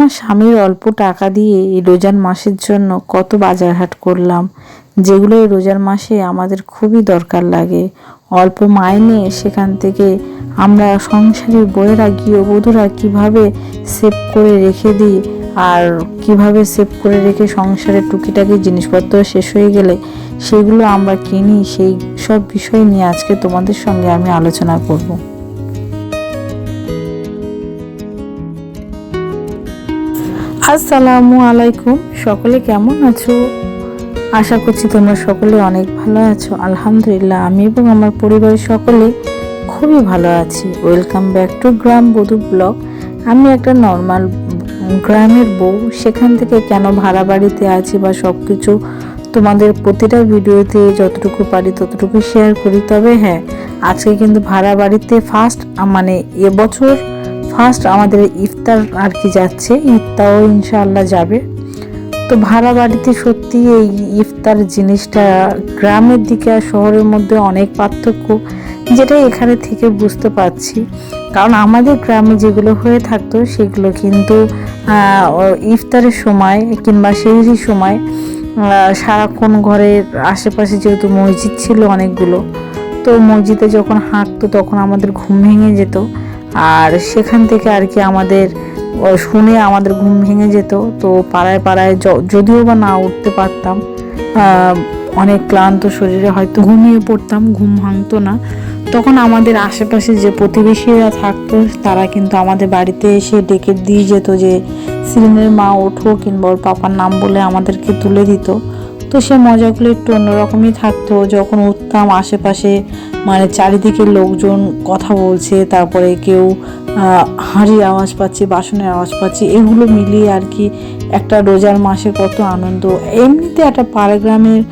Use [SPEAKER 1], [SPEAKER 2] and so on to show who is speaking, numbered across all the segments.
[SPEAKER 1] আমার স্বামীর অল্প টাকা দিয়ে এই রোজার মাসের জন্য কত বাজার হাট করলাম, যেগুলো এই রোজার মাসে আমাদের খুবই দরকার লাগে। অল্প মাইনে সেখান থেকে আমরা সংসারের বইয়েরা, গৃহবধূরা কীভাবে সেভ করে রেখে দিই আর কীভাবে সেভ করে রেখে সংসারের টুকিটাকি জিনিসপত্র শেষ হয়ে গেলে সেগুলো আমরা কিনি, সেই সব বিষয় নিয়ে আজকে তোমাদের সঙ্গে আমি আলোচনা করব। আসসালামু আলাইকুম। সকলে কেমন আছো? আশা করছি তোমরা সকলে অনেক ভালো আছো। আলহামদুলিল্লাহ, আমি এবং আমার পরিবারের সকলে খুবই ভালো আছি। ওয়েলকাম ব্যাক টু গ্রাম বধু ব্লগ আমি একটা নর্মাল গ্রামের বউ, সেখান থেকে কেন ভাড়া বাড়িতে আছি বা সব কিছু তোমাদের প্রতিটা ভিডিওতে যতটুকু পারি ততটুকু শেয়ার করি। তবে হ্যাঁ আজকে কিন্তু ভাড়া বাড়িতে ফার্স্ট মানে এবছর ফার্স্ট আমাদের ইফতার আর কি যাচ্ছে ঈদটাও ইনশাআল্লাহ যাবে। তো ভাড়া বাড়িতে সত্যি এই ইফতার জিনিসটা গ্রামের দিকে আর শহরের মধ্যে অনেক পার্থক্য, যেটা এখানে থেকে বুঝতে পারছি। কারণ আমাদের গ্রামে যেগুলো হয়ে থাকতো, সেগুলো কিন্তু ইফতারের সময় কিংবা সেই সময় সারাক্ষণ ঘরের আশেপাশে যেহেতু মসজিদ ছিল অনেকগুলো, তো মসজিদে যখন হাঁটতো তখন আমাদের ঘুম ভেঙে যেত। আর সেখান থেকে আর কি আমাদের শুনে আমাদের ঘুম ভেঙে যেত। তো পাড়ায় পাড়ায় যদিও বা না উঠতে পারতাম অনেক ক্লান্ত শরীরে হয়তো ঘুমিয়ে পড়তাম, ঘুম ভাঙতো না। তখন আমাদের আশেপাশে যে প্রতিবেশীরা থাকতো, তারা কিন্তু আমাদের বাড়িতে এসে ডেকে দিয়ে যেত যে সিলিনের মা, ওঠো কিংবা ওর পাপার নাম বলে আমাদেরকে তুলে দিত। তো সে মজাগুলো একটু অন্যরকমই থাকতো। যখন উঠতাম আশেপাশে মানে চারিদিকে লোকজন কথা বলছে, তারপরে কেউ হাঁড়ির আওয়াজ পাচ্ছি, বাসনের আওয়াজ পাচ্ছি, এগুলো মিলিয়ে আর কি একটা রোজার মাসে কত আনন্দ। এমনিতে একটা পাড়া গ্রামের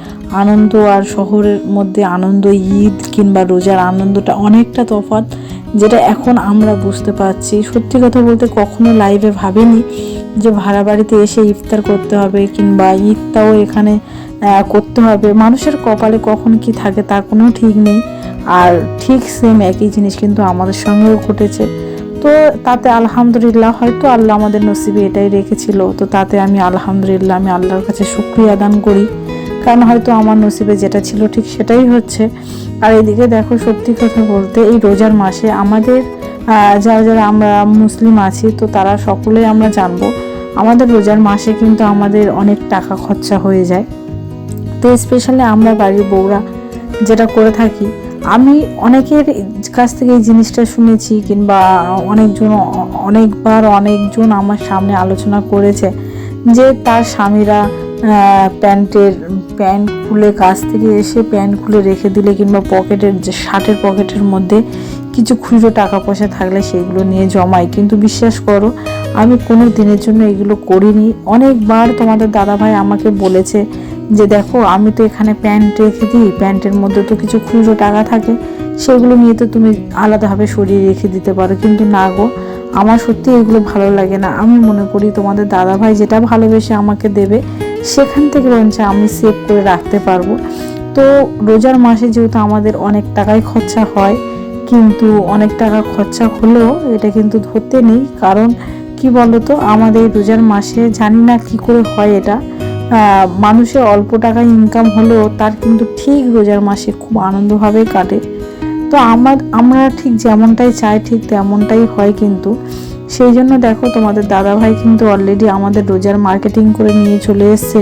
[SPEAKER 1] আনন্দ আর শহরের মধ্যে আনন্দ, ঈদ কিংবা রোজার আনন্দটা অনেকটা তফাৎ, যেটা এখন আমরা বুঝতে পারছি। সত্যি কথা বলতে কখনো লাইভে ভাবিনি যে ভাড়া বাড়িতে এসে ইফতার করতে হবে কিংবা ঈদটাও এখানে করতে হবে। মানুষের কপালে কখন কি থাকে তার কোনো ঠিক নেই। আর ঠিক সেম একই জিনিস কিন্তু আমাদের সঙ্গেও ঘটেছে। তো তাতে আলহামদুলিল্লাহ হয়তো আল্লাহ আমাদের নসিবে এটাই রেখেছিল। তো তাতে আমি আলহামদুলিল্লাহ আমি আল্লাহর কাছে শুক্রিয়া দান করি। কারণ হয়তো আমার নসিবে যেটা ছিল ঠিক সেটাই হচ্ছে। আর এদিকে দেখো সত্যি কথা বলতে এই রোজার মাসে আমাদের যারা যারা আমরা মুসলিম আছি, তো তারা সকলেই আমরা জানব, আমাদের রোজার মাসে কিন্তু আমাদের অনেক টাকা খরচা হয়ে যায়। তো স্পেশালি আমরা বাড়ির বউরা যেটা করে থাকি আমি অনেকের কাছ থেকে এই জিনিসটা শুনেছি কিংবা অনেকজন, অনেকবার অনেকজন আমার সামনে আলোচনা করেছে যে তার স্বামীরা প্যান্টের, প্যান্ট খুলে কাছ থেকে এসে প্যান্ট খুলে রেখে দিলে কিংবা পকেটের যে শার্টের পকেটের মধ্যে কিছু খুচরো টাকা পয়সা থাকলে সেগুলো নিয়ে জমাই কিন্তু বিশ্বাস করো, আমি কোনো দিনের জন্য এগুলো করিনি। অনেকবার তোমাদের দাদাভাই আমাকে বলেছে যে দেখো, আমি তো এখানে প্যান্ট রেখে দিই, প্যান্টের মধ্যে তো কিছু খুচরো টাকা থাকে, সেগুলো নিয়ে তো তুমি আলাদাভাবে সরিয়ে রেখে দিতে পারো। কিন্তু না গো, আমার সত্যি এগুলো ভালো লাগে না। আমি মনে করি তোমাদের দাদাভাই যেটা ভালোবেসে আমাকে দেবে, সেখান থেকে বরঞ্চ আমি সেভ করে রাখতে পারব। তো রোজার মাসে যেহেতু আমাদের অনেক টাকাই খরচা হয়, কিন্তু অনেক টাকা খরচা হলেও এটা কিন্তু ধরতে নেই। কারণ কি বলতো, আমাদের রোজার মাসে জানি না কি করে হয় এটা। মানুষের অল্প টাকা ইনকাম হলেও তার কিন্তু ঠিক রোজার মাসে খুব আনন্দভাবে কাটে। তো আমার, আমরা ঠিক যেমনটাই চাই, ঠিক তেমনটাই হয় কিন্তু। সেই জন্য দেখো তোমাদের দাদাভাই কিন্তু অলরেডি আমাদের রোজার মার্কেটিং করে নিয়ে চলে এসছে।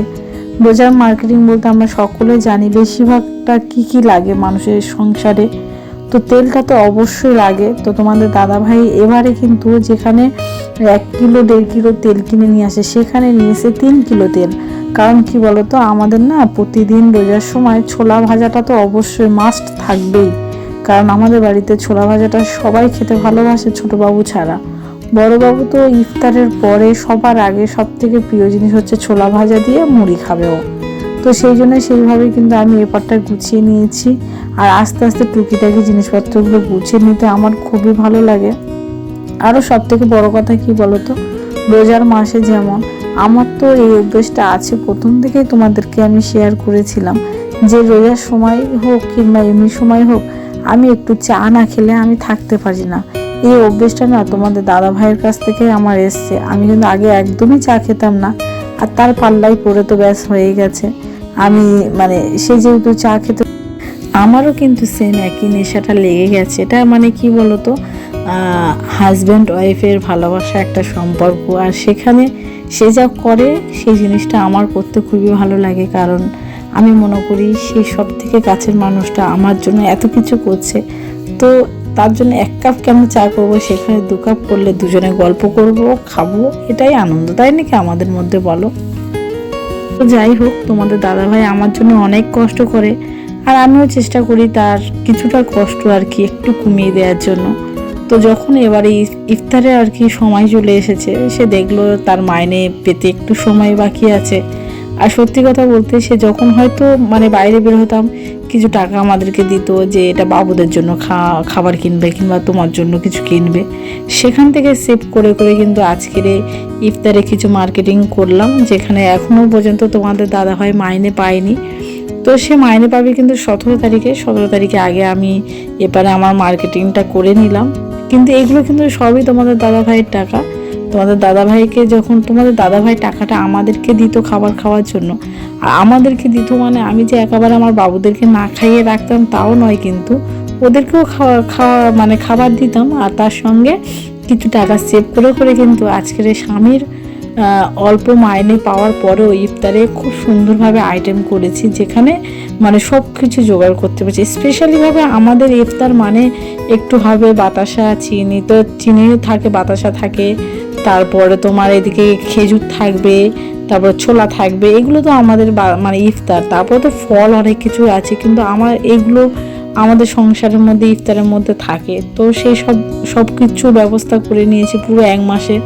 [SPEAKER 1] রোজার মার্কেটিং বলতে আমরা সকলে জানি বেশিরভাগটা কি কি লাগে মানুষের সংসারে। তো তেলটা তো অবশ্যই লাগে। তো তোমাদের দাদাভাই এবারে কিন্তু যেখানে এক কিলো, দেড় কিলো তেল কিনে নিয়ে আসে, সেখানে নিয়ে এসে তিন কিলো তেল। কারণ কি বলতো? আমাদের না প্রতিদিন রোজার সময় ছোলা ভাজাটা তো অবশ্যই মাস্ট থাকবেই। কারণ আমাদের বাড়িতে ছোলা ভাজাটা সবাই খেতে ভালোবাসে ছোট বাবু ছাড়া। বড়বাবু তো ইফতারের পরে সবার আগে সব থেকে প্রিয় জিনিস হচ্ছে ছোলা ভাজা দিয়ে মুড়ি খাবে ও। তো সেই জন্য সেইভাবে কিন্তু আমি এপারটা গুছিয়ে নিয়েছি। আর আস্তে আস্তে টুকিটাকি জিনিসপত্রগুলো গুছিয়ে নিতে আমার খুবই ভালো লাগে। আরও সব থেকে বড় কথা কি বলতো? রোজার মাসে যেমন আমার তো এই অভ্যেসটা আছে। প্রথম থেকেই তোমাদেরকে আমি শেয়ার করেছিলাম যে রোজার সময় হোক কিংবা এমনি সময় হোক, আমি একটু চা না খেলে আমি থাকতে পারি না। এই অভ্যেসটা না তোমাদের দাদা ভাইয়ের কাছ থেকে আমার এসছে। আমি কিন্তু আগে একদমই চা খেতাম না, আর তার পাল্লাই পড়ে তো ব্যাস হয়ে গেছে। আমি মানে সে যেহেতু চা খেতে আমারও কিন্তু সেম একই নেশাটা লেগে গেছে। এটা মানে কি বলতো? হাজব্যান্ড ওয়াইফের ভালোবাসা একটা সম্পর্ক। আর সেখানে সে যা করে, সেই জিনিসটা আমার করতে খুবই ভালো লাগে। কারণ আমি মনে করি সেই সব থেকে কাছের মানুষটা আমার জন্য এত কিছু করছে। তো তার জন্য এক কাপ কেন চা করব? সেখানে দু কাপ করলে দুজনে গল্প করব, খাব, এটাই আনন্দ। তাই নাকি আমাদের মধ্যে বলো? তো যাই হোক, তোমাদের দাদাভাই আমার জন্য অনেক কষ্ট করে, আর আমিও চেষ্টা করি তার কিছুটা কষ্ট আর কি একটু কমিয়ে দেওয়ার জন্য। তো যখন এবারে ইফ- ইফতারে আর কি সময় চলে এসেছে, সে দেখল তার মাইনে পেতে একটু সময় বাকি আছে। আর সত্যি কথা বলতে সে যখন হয়তো মানে বাইরে বের হতাম, কিছু টাকা আমাদেরকে দিত যে এটা বাবুদের জন্য খাবার কিনবে কিংবা তোমার জন্য কিছু কিনবে। সেখান থেকে সেভ করে করে কিন্তু আজকের ইফতারে কিছু মার্কেটিং করলাম, যেখানে এখনও পর্যন্ত তোমাদের দাদা হয় মাইনে পায়নি। তো সে মাইনে পাবে কিন্তু সতেরো তারিখে। সতেরো তারিখে আগে আমি এবারে আমার মার্কেটিংটা করে নিলাম। কিন্তু এগুলো কিন্তু সবই তোমাদের দাদা ভাইয়ের টাকা। তোমাদের দাদা ভাইকে যখন তোমাদের দাদা ভাই টাকাটা আমাদেরকে দিত খাবার খাওয়ার জন্য, আর আমাদেরকে দিত মানে আমি যে একেবারে আমার বাবুদেরকে না খাইয়ে রাখতাম তাও নয় কিন্তু, ওদেরকেও খাওয়া খাওয়া মানে খাবার দিতাম আর তার সঙ্গে কিছু টাকা সেভ করে করে কিন্তু আজকের এই স্বামীর অল্প মাইনে পাওয়ার পরেও ইফতারে খুব সুন্দরভাবে আইটেম করেছি, যেখানে মানে সব কিছু জোগাড় করতে পারছি। স্পেশালিভাবে আমাদের ইফতার মানে একটু হবে বাতাসা, চিনি তো চিনিও থাকে, বাতাসা থাকে। তারপরে তোমার এদিকে খেজুর থাকবে, তারপর ছোলা থাকবে, এগুলো তো আমাদের মানে ইফতার। তারপর তো ফল অনেক কিছু আছে, কিন্তু আমার এগুলো আমাদের সংসারের মধ্যে, ইফতারের মধ্যে থাকে। তো সেই সব সব কিছু ব্যবস্থা করে নিয়েছি পুরো এক মাসে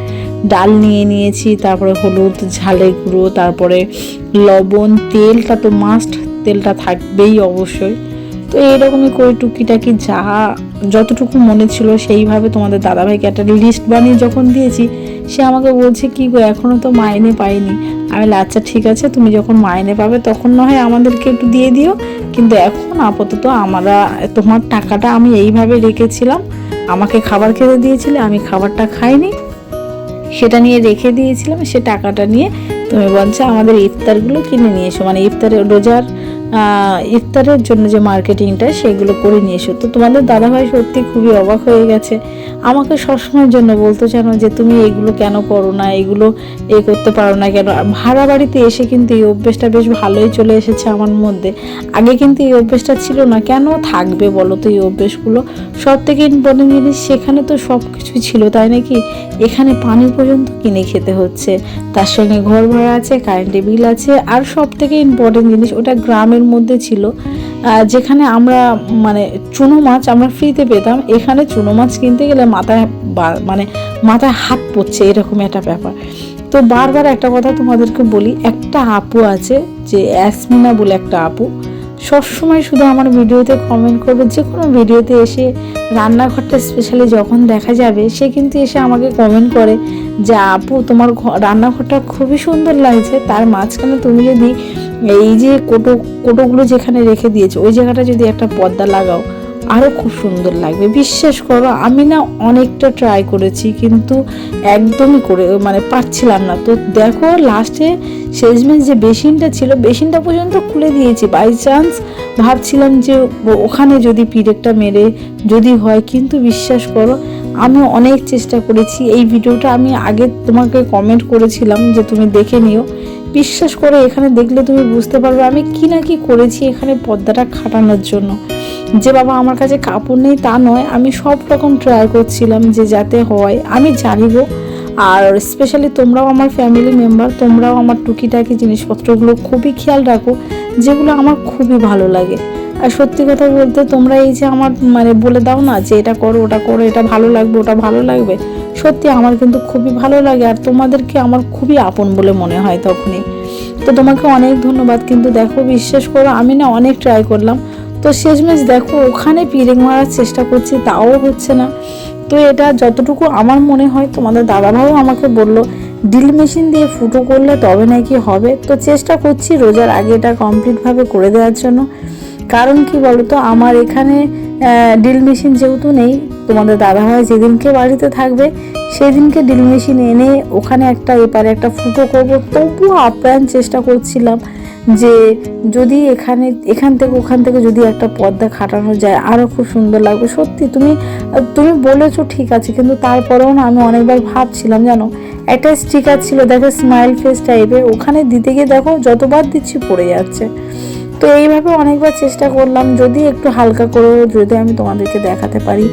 [SPEAKER 1] ডাল নিয়ে নিয়েছি, তারপরে হলুদ ঝালে গুঁড়ো, তারপরে লবণ, তেলটা তো মাস্ট তেলটা থাকবেই অবশ্যই। তো এইরকমই করে টুকিটাকি যা যতটুকু মনে ছিল সেইভাবে তোমাদের দাদাভাইকে একটা লিস্ট বানিয়ে যখন দিয়েছি, সে আমাকে বলছে, কি গো এখনও তো মাইনে পাইনি আমি আচ্ছা ঠিক আছে, তুমি যখন মাইনে পাবে, তখন না হয় আমাদেরকে একটু দিয়ে দিও। কিন্তু এখন আপাতত আমরা, তোমার টাকাটা আমি এইভাবে রেখেছিলাম। আমাকে খাবার খেতে দিয়েছিলে, আমি খাবারটা খাইনি। সেটা নিয়ে রেখে দিয়েছিলাম, সে টাকাটা নিয়ে তুমি বলছো আমাদের ইফতারগুলো কিনে নিয়ে এসো। মানে ইফতারের রোজার ইফতারের জন্য যে মার্কেটিংটা, সেগুলো করে নিয়ে এসো। তো তোমাদের দাদাভাই সত্যি খুবই অবাক হয়ে গেছে। আমাকে সবসময়ের জন্য বলতো জানো যে, তুমি এগুলো কেন করো না? এগুলো এ করতে পারো না কেন? ভাড়া বাড়িতে এসে কিন্তু এই অভ্যেসটা বেশ ভালোই চলে এসেছে আমার মধ্যে। আগে কিন্তু এই অভ্যেসটা ছিল না। কেন থাকবে বলো তো এই অভ্যেসগুলো? সব থেকে ইম্পর্টেন্ট জিনিস সেখানে তো সব কিছু ছিল, তাই নাকি এখানে পানি পর্যন্ত কিনে খেতে হচ্ছে। তার সঙ্গে ঘর ভাড়া আছে কারেন্টের বিল আছে। আর সব থেকে ইম্পর্টেন্ট জিনিস, ওটা গ্রামের মধ্যে ছিল। যেখানে আমরা মানে চুনো মাছ আমরা ফ্রিতে পেতাম। এখানে চুনো মাছ কিনতে গেলে মাথায় মানে মাথায় হাত পড়ছে, এরকম একটা ব্যাপার। তো বারবার একটা কথা তোমাদেরকে বলি, একটা আপু আছে, যে অ্যাসমিনা বলে একটা আপু, সবসময় শুধু আমার ভিডিওতে কমেন্ট করবে। যে কোনো ভিডিওতে এসে রান্নাঘরটা স্পেশালি যখন দেখা যাবে, সে কিন্তু এসে আমাকে কমেন্ট করে যে, আপু, তোমার রান্নাঘরটা খুবই সুন্দর লাগছে। তার মাঝখানে তুমি যদি এই যে কোটো, কোটোগুলো যেখানে রেখে দিয়েছে, ওই জায়গাটা যদি একটা পর্দা লাগাও আরও খুব সুন্দর লাগবে। বিশ্বাস করো, আমি না অনেকটা ট্রাই করেছি, কিন্তু একদমই করে মানে পারছিলাম না। তো দেখো লাস্টে শেষমেশ যে বেসিনটা ছিল, বেসিনটা পর্যন্ত খুলে দিয়েছি। বাই চান্স ভাবছিলাম যে ওখানে যদি পিরেকটা মেরে যদি হয়, কিন্তু বিশ্বাস করো আমি অনেক চেষ্টা করেছি। এই ভিডিওটা আমি আগে তোমাকে কমেন্ট করেছিলাম যে তুমি দেখে নিও। বিশ্বাস করে এখানে দেখলে তুমি বুঝতে পারবে আমি কি না কি করেছি এখানে পর্দাটা খাটানোর জন্য। যে বাবা আমার কাছে কাপড় নেই তা নয়, আমি সব রকম ট্রাই করছিলাম যে যাতে হয়, আমি জানিব। আর স্পেশালি তোমরাও আমার ফ্যামিলি মেম্বার তোমরাও আমার টুকিটাকি জিনিসপত্রগুলো খুবই খেয়াল রাখো, যেগুলো আমার খুবই ভালো লাগে। আর সত্যি কথা বলতে তোমরা এই যে আমার মানে বলে দাও না যে এটা করো, ওটা করো, এটা ভালো লাগবে, ওটা ভালো লাগবে, সত্যি আমার কিন্তু খুবই ভালো লাগে আর তোমাদেরকে আমার খুবই আপন বলে মনে হয় তখনই। তো তোমাকে অনেক ধন্যবাদ, কিন্তু দেখো বিশ্বাস করো, আমি না অনেক ট্রাই করলাম। তো শেষমেশ দেখো, ওখানে পিরেক মারার চেষ্টা করছি, তাও হচ্ছে না। তো এটা যতটুকু আমার মনে হয়, তোমাদের দাদাভাইও আমাকে বলল ড্রিল মেশিন দিয়ে ফুটো করলে তবে নাকি হবে? তো চেষ্টা করছি রোজার আগে এটা কমপ্লিটভাবে করে দেওয়ার জন্য। কারণ কি বলতো? আমার এখানে ড্রিল মেশিন যেহেতু নেই, তোমাদের দাদা দাদাভাই যেদিনকে বাড়িতে থাকবে, সেদিনকে ড্রিল মেশিন এনে ওখানে একটা এপারে একটা ফুটো করব। তবুও আপ্রাণ চেষ্টা করছিলাম যে যদি এখানে, এখান থেকে ওখান থেকে যদি একটা পর্দা খাটানো যায় আরও খুব সুন্দর লাগবে। সত্যি, তুমি তুমি বলেছ ঠিক আছে, কিন্তু তারপরেও না আমি অনেকবার ভাবছিলাম জানো? একটা স্টিকার ছিল, দেখো স্মাইল ফেস টাইপের ওখানে দিতে গিয়ে দেখো যতবার দিচ্ছি পড়ে যাচ্ছে। তো এইভাবে অনেকবার চেষ্টা করলাম, যদি একটু হালকা করে যদি আমি তোমাদেরকে দেখাতে পারি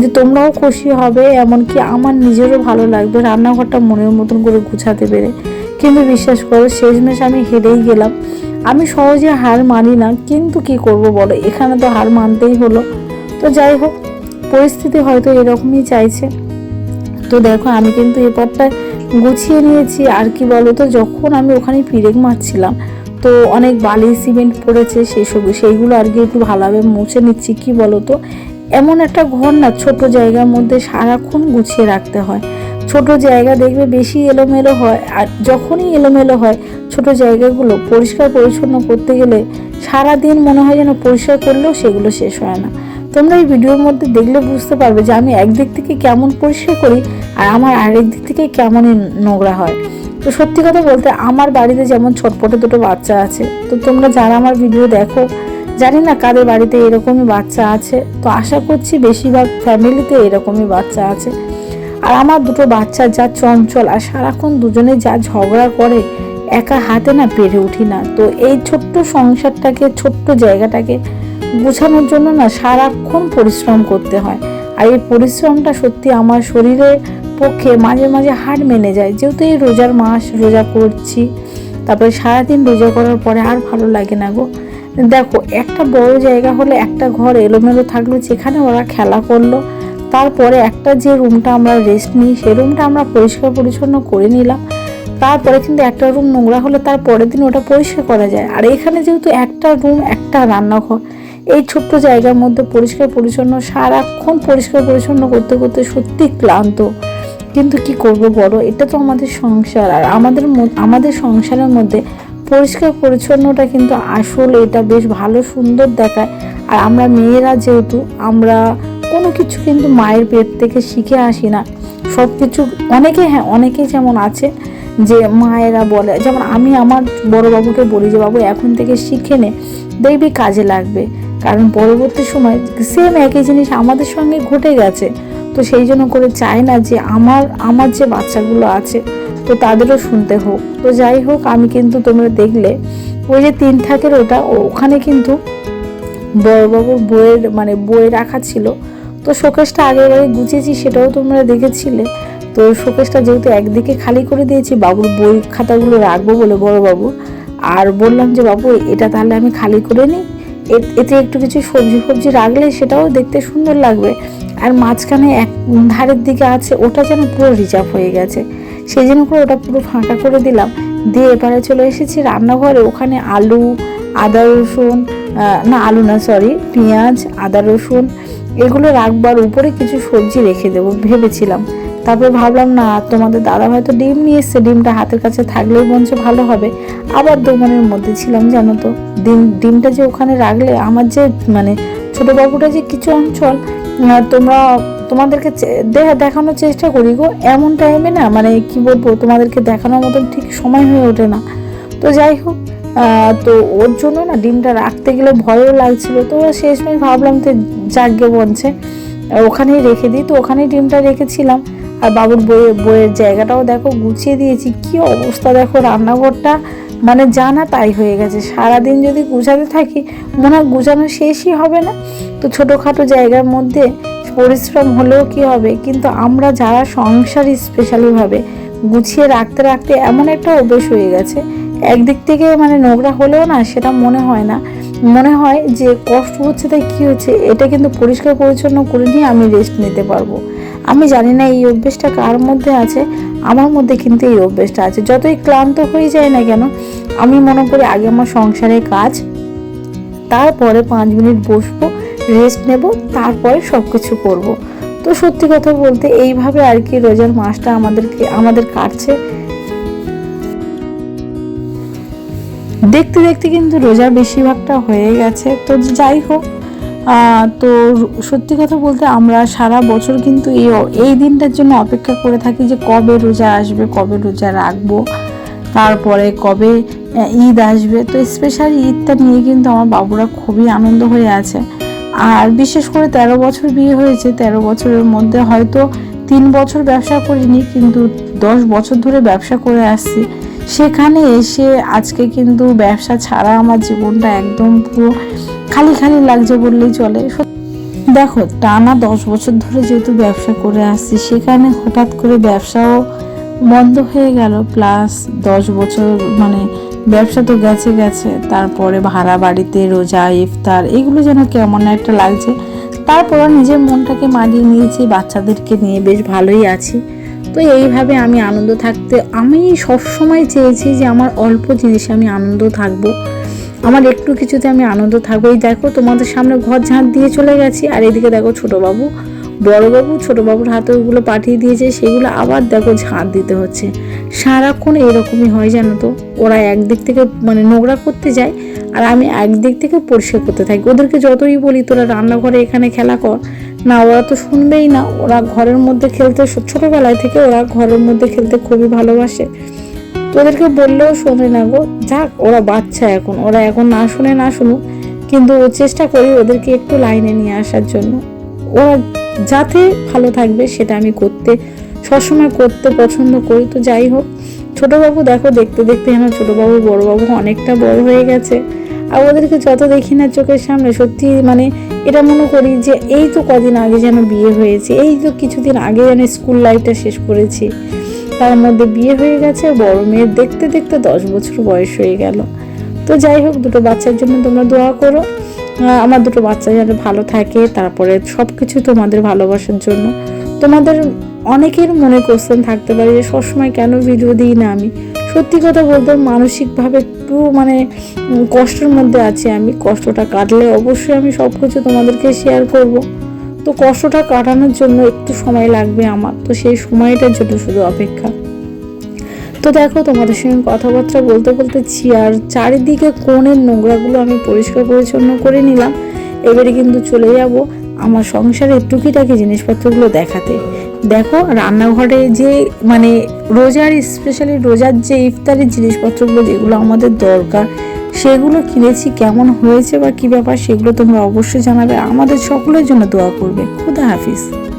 [SPEAKER 1] যে তোমরাও খুশি হবে, এমনকি আমার নিজেরও ভালো লাগবে রান্নাঘরটা মনের মতন করে গুছাতে পেরে। কিন্তু বিশ্বাস করো, শেষমেশ আমি হেরেই গেলাম। আমি সহজে হার মানি না, কিন্তু কি করব বলো, এখানে তো হার মানতেই হলো। তো যাই হোক, পরিস্থিতি হয়তো এরকমই চাইছে। তো দেখো, আমি কিন্তু এপারটা গুছিয়ে নিয়েছি, আর কি বলো তো, যখন আমি ওখানে পিরেক মারছিলাম তো অনেক বালি, সিমেন্ট পড়েছে সেই সব সেইগুলো আর কি একটু ভালোভাবে মুছে নিচ্ছি, কি বলো তো এমন একটা ঘর না, ছোট জায়গার মধ্যে সারাক্ষণ গুছিয়ে রাখতে হয়। ছোট জায়গা দেখবে বেশি এলোমেলো হয়, আর যখনই এলোমেলো হয়, ছোট জায়গাগুলো পরিষ্কার পরিচ্ছন্ন করতে গেলে সারা দিন মনে হয় যেন পরিষ্কার করলেও সেগুলো শেষ হয় না। তোমরা এই ভিডিওর মধ্যে দেখলে বুঝতে পারবে যে আমি একদিক থেকে কেমন পরিষ্কার করি, আর আমার আরেক দিক থেকে কেমনই নোংরা হয়। তো সত্যি কথা বলতে আমার বাড়িতে যেমন ছটপটে দুটো বাচ্চা আছে, তো তোমরা যারা আমার ভিডিও দেখো, জানি না কাদের বাড়িতে এরকমই বাচ্চা আছে, তো আশা করছি বেশিরভাগ ফ্যামিলিতে এরকমই বাচ্চা আছে। আর আমার দুটো বাচ্চা যা চঞ্চল আর সারাক্ষণ দুজনে যা ঝগড়া করে, একা হাতে না পেরে উঠি না। তো এই ছোট্ট সংসারটাকে, ছোট্ট জায়গাটাকে গোছানোর জন্য না সারাক্ষণ পরিশ্রম করতে হয়। আর এই পরিশ্রমটা সত্যি আমার শরীরের পক্ষে মাঝে মাঝে হার মেনে যায়। যেহেতু এই রোজার মাস, রোজা করছি, তারপরে সারাদিন রোজা করার পরে আর ভালো লাগে না গো। দেখো, একটা বড় জায়গা হলে একটা ঘর এলোমেলো থাকল, যেখানে ওরা খেলা করল, তারপরে একটা যে রুমটা আমরা রেস্ট নিই, সেই রুমটা আমরা পরিষ্কার পরিচ্ছন্ন করে নিলাম। তারপরে কিন্তু একটা রুম নোংরা হলে তার পরের দিন ওটা পরিষ্কার করা যায়। আর এখানে যেহেতু একটা রুম, একটা রান্নাঘর, এই ছোট্ট জায়গার মধ্যে পরিষ্কার পরিচ্ছন্ন, সারাক্ষণ পরিষ্কার পরিচ্ছন্ন করতে করতে সত্যি ক্লান্ত। কিন্তু কি করব বড় এটা তো আমাদের সংসার। আর আমাদের আমাদের সংসারের মধ্যে পরিষ্কার পরিচ্ছন্নটা কিন্তু আসলে এটা বেশ ভালো সুন্দর দেখায়। আর আমরা মেয়েরা যেহেতু, আমরা কোনো কিছু কিন্তু মায়ের পেট থেকে শিখে আসি না। সব কিছু অনেকে হ্যাঁ অনেকেই যেমন আছে যে মায়েরা বলে, যেমন আমি আমার বড় বাবুকে বলি যে, বাবু, এখন থেকে শিখে নে, দেখবি কাজে লাগবে। কারণ পরবর্তী সময় সেম একই জিনিস আমাদের সঙ্গে ঘটে গেছে। তো সেই জন্য করে চাই না যে আমার আমার যে বাচ্চাগুলো আছে, তো তাদেরও শুনতে হোক। তো যাই হোক, আমি কিন্তু তোমরা দেখলে, ওই যে তিন থাকের ওটা ওখানে কিন্তু বড়বাবুর বইয়ের মানে বই রাখা ছিল। তো শোকেসটা আগের বারে গুছিয়েছি, সেটাও তোমরা দেখেছিলে। তো শোকেসটা যেহেতু একদিকে খালি করে দিয়েছি, বাবুর বই খাতাগুলো রাখব বলে বড়বাবু, আর বললাম যে, বাবু, এটা তাহলে আমি খালি করে নিই? এতে একটু কিছু সবজি ফবজি রাখলে সেটাও দেখতে সুন্দর লাগবে। আর মাঝখানে এক ধারের দিকে আছে, ওটা যেন পুরো রিজার্ভ হয়ে গেছে। সেই জন্য করে ওটা পুরো ফাঁকা করে দিলাম। দিয়ে এবারে চলে এসেছি রান্নাঘরে। ওখানে আলু, আদা, রসুন না, আলু না সরি পেঁয়াজ, আদা, রসুন, এগুলো রাখবার উপরে কিছু সবজি রেখে দেবো, ভেবেছিলাম। তারপরে ভাবলাম, না, তোমাদের দাদা হয়তো ডিম নিয়ে এসছে, ডিমটা হাতের কাছে থাকলেই বঞ্চ ভালো হবে। আবার দোকানের মধ্যে ছিলাম, জানো তো। ডিম, ডিমটা যে ওখানে রাখলে আমার যে মানে ছোটো বাবুটা যে কিছু অঞ্চল তোমরা, তোমাদেরকে দেখানোর চেষ্টা করি গো। এমন টাইমে না মানে কি বলব, তোমাদেরকে দেখানোর মতন ঠিক সময় হয়ে ওঠে না। তো যাই হোক তো ওর জন্য না ডিমটা রাখতে গেলে ভয়ও লাগছিল। তো শেষমেশ ভাবলাম তো জাগ্যে বনছে ওখানেই রেখে দিই। তো ওখানেই ডিমটা রেখেছিলাম। আর বাবুর বইয়ের বইয়ের জায়গাটাও দেখো, গুছিয়ে দিয়েছি। কি অবস্থা দেখো রান্নাঘরটা। মানে জানা তাই হয়ে গেছে। সারাদিন যদি গুছাতে থাকি, মনে হয় গুছানো শেষই হবে না। তো ছোটোখাটো জায়গার মধ্যে পরিশ্রম হলেও কি হবে? কিন্তু আমরা যারা সংসার স্পেশালিভাবে গুছিয়ে রাখতে রাখতে এমন একটা অভ্যেস হয়ে গেছে। একদিক থেকে মানে নোংরা হলেও না সেটা মনে হয় না। মনে হয় যে কষ্ট হচ্ছে তাই কী হচ্ছে? এটা কিন্তু পরিষ্কার পরিচ্ছন্ন করে নিয়ে আমি রেস্ট নিতে পারব। আমি জানি না এই অভ্যেসটা কার মধ্যে আছে, আমার মধ্যে কিন্তু এই অভ্যেসটা আছে। যতই ক্লান্ত হয়ে যায় না কেন, আমি মনে করি আগে আমার সংসারের কাজ, তারপরে পাঁচ মিনিট বসবো রেস্ট নেব, তারপরে সব কিছু করব। তো সত্যি কথা বলতে এইভাবে আর কি রোজার মাসটা আমাদেরকে, আমাদের কাটছে। দেখতে দেখতে কিন্তু রোজা বেশিরভাগটা হয়ে গেছে। তো যাই হোক তো সত্যি কথা বলতে আমরা সারা বছর কিন্তু এই এই দিনটার জন্য অপেক্ষা করে থাকি যে কবে রোজা আসবে, কবে রোজা রাখব, তারপরে কবে ঈদ আসবে। তো স্পেশালি ঈদটা নিয়ে কিন্তু আমার বাবুরা খুবই আনন্দ হয়ে আছে। আর বিশেষ করে তেরো বছর বিয়ে হয়েছে, তেরো বছরের মধ্যে হয়তো তিন বছর ব্যবসা করিনি, কিন্তু দশ বছর ধরে ব্যবসা করে আসছি। সেখানে এসে আজকে কিন্তু ব্যবসা ছাড়া আমার জীবনটা একদম পুরো খালি খালি লাগছে বললেই চলে। দেখো, টানা দশ বছর ধরে যেহেতু ব্যবসা করে আসছি সেখানে হঠাৎ করে ব্যবসাও বন্ধ হয়ে গেল। প্লাস দশ বছর মানে ব্যবসা তো গেছে গেছে, তারপরে ভাড়া বাড়িতে, রোজা, ইফতার, এগুলো যেন কেমন একটা লাগছে। তারপর নিজের মনটাকে মানিয়ে নিয়েছি, বাচ্চাদেরকে নিয়ে বেশ ভালোই আছি। তো এইভাবে আমি আনন্দ থাকতে, আমি সবসময় চেয়েছি যে আমার অল্প জিনিসে আমি আনন্দ থাকব। আমার একটু কিছুতে আমি আনন্দ থাকব এই দেখো, তোমাদের সামনে ঘর ঝাঁট দিয়ে চলে গেছি। আর এদিকে দেখো ছোট বাবু বড় বাবু ছোট বাবুর হাতে ওগুলো পাঠিয়ে দিয়েছে। সেগুলো আবার দেখো ঝাঁট দিতে হচ্ছে। সারাক্ষণ এরকমই হয় জানো তো? ওরা একদিক থেকে মানে নোংরা করতে যায় আর আমি একদিক থেকে পরিষ্কার করতে থাকি। ওদেরকে যতই বলি, তোরা রান্নাঘরে এখানে খেলা কর। না, ওরা তো শুনবেই না। ওরা ঘরের মধ্যে খেলতে, ছোটোবেলায় থেকে ওরা ঘরের মধ্যে খেলতে খুবই ভালোবাসে। তোদেরকে বললেও শোনে না গো। যাক, ওরা বাচ্চা এখন। ওরা এখন না শুনে না শুনুক, কিন্তু ও চেষ্টা করি ওদেরকে একটু লাইনে নিয়ে আসার জন্য। ওরা যাতে ভালো থাকবে সেটা আমি করতে, সবসময় করতে পছন্দ করি। তো যাই হোক, ছোটোবাবু দেখো, দেখতে দেখতে যেন ছোটোবাবু, বড়োবাবু অনেকটা বড় হয়ে গেছে। আর ওদেরকে যত দেখি না চোখের সামনে, সত্যি মানে এটা মনে করি যে এই তো কদিন আগে যেন বিয়ে হয়েছে, এই তো কিছুদিন আগে যেন স্কুল লাইফটা শেষ করেছি। তার মধ্যে বিয়ে হয়ে গেছে, বড় মেয়ের দেখতে দেখতে দশ বছর বয়স হয়ে গেল। তো যাই হোক, দুটো বাচ্চার জন্য তোমরা দোয়া করো। আমার দুটো বাচ্চা যেন ভালো থাকে, তারপরে সব কিছু তোমাদের ভালোবাসার জন্য। তোমাদের অনেকের মনে কোশ্চেন থাকতে পারে যে, সবসময় কেন ভিডিও দিই না আমি? সত্যি কথা বলতে মানসিকভাবে একটু মানে কষ্টের মধ্যে আছি আমি। কষ্টটা কাটলে অবশ্যই আমি সব কিছু তোমাদেরকে শেয়ার করব। তো কষ্টটা কাটানোর জন্য একটু সময় লাগবে আমার। তো সেই সময়টার জন্য শুধু অপেক্ষা। তো দেখো, তোমাদের সঙ্গে কথাবার্তা বলতে বলতে চেয়ার চারিদিকে কোণের নোংরাগুলো আমি পরিষ্কার পরিচ্ছন্ন করে নিলাম। এবারে কিন্তু চলে যাব আমার সংসারের টুকিটাকি জিনিসপত্রগুলো দেখাতে। দেখো, রান্নাঘরে যে মানে রোজার, স্পেশালি রোজার যে ইফতারের জিনিসপত্রগুলো, যেগুলো আমাদের দরকার সেগুলো কিনেছি, কেমন হয়েছে বা কি ব্যাপার সেগুলো তোমরা অবশ্যই জানাবে। আমাদের সকলের জন্য দোয়া করবে। খুদা হাফিজ।